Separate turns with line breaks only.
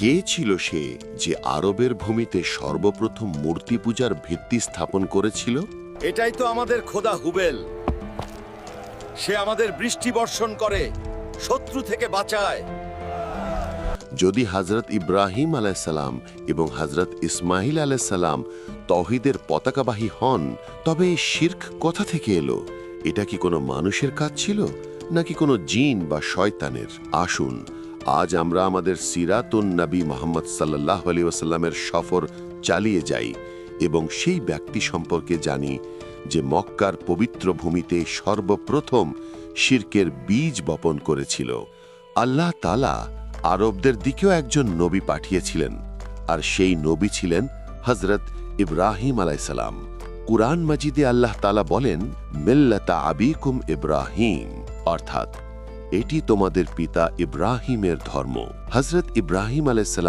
কে ছিল সে যে আরবের ভূমিতে সর্বপ্রথম মূর্তি পূজার ভিত্তি স্থাপন করেছিল?
এটাই তো আমাদের খোদা হুবেল। সে আমাদের বৃষ্টি বর্ষণ করে শত্রু থেকে বাঁচায়।
যদি হজরত ইব্রাহিম আলাইসাল্লাম এবং হজরত ইসমাইল আলাইসাল্লাম তহিদের পতাকাবাহী হন তবে এই শির্ক কোথা থেকে এলো? এটা কি কোনো মানুষের কাজ ছিল নাকি কোনো জিন বা শয়তানের? আসুন আজ আমরা আমাদের সিরাতুন নবী মোহাম্মদ সাল্লাহ আলী ওসাল্লামের সফর চালিয়ে যাই এবং সেই ব্যক্তি সম্পর্কে জানি যে মক্কার পবিত্র ভূমিতে সর্বপ্রথম শির্কের বীজ বপন করেছিল। আল্লাহ তালা আরবদের দিকেও একজন নবী পাঠিয়েছিলেন আর সেই নবী ছিলেন হজরত ইব্রাহিম আলাইসালাম কুরআন মাজিদে আল্লাহ তালা বলেন, মিল্লাতা আবিকুম ইব্রাহিম। অর্থাৎ এটি তোমাদের পিতা ইব্রাহিমের ধর্ম। হজরত ইব্রাহিম আলাইসালাম